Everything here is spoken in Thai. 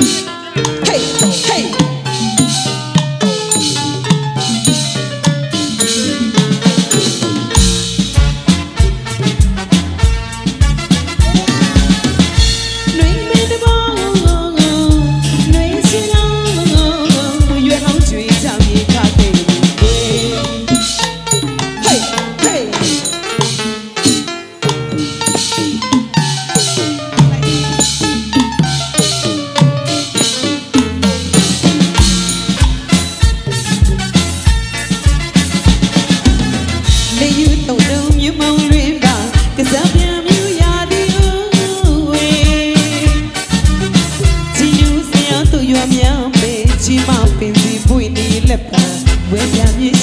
Yeah. leper, where can you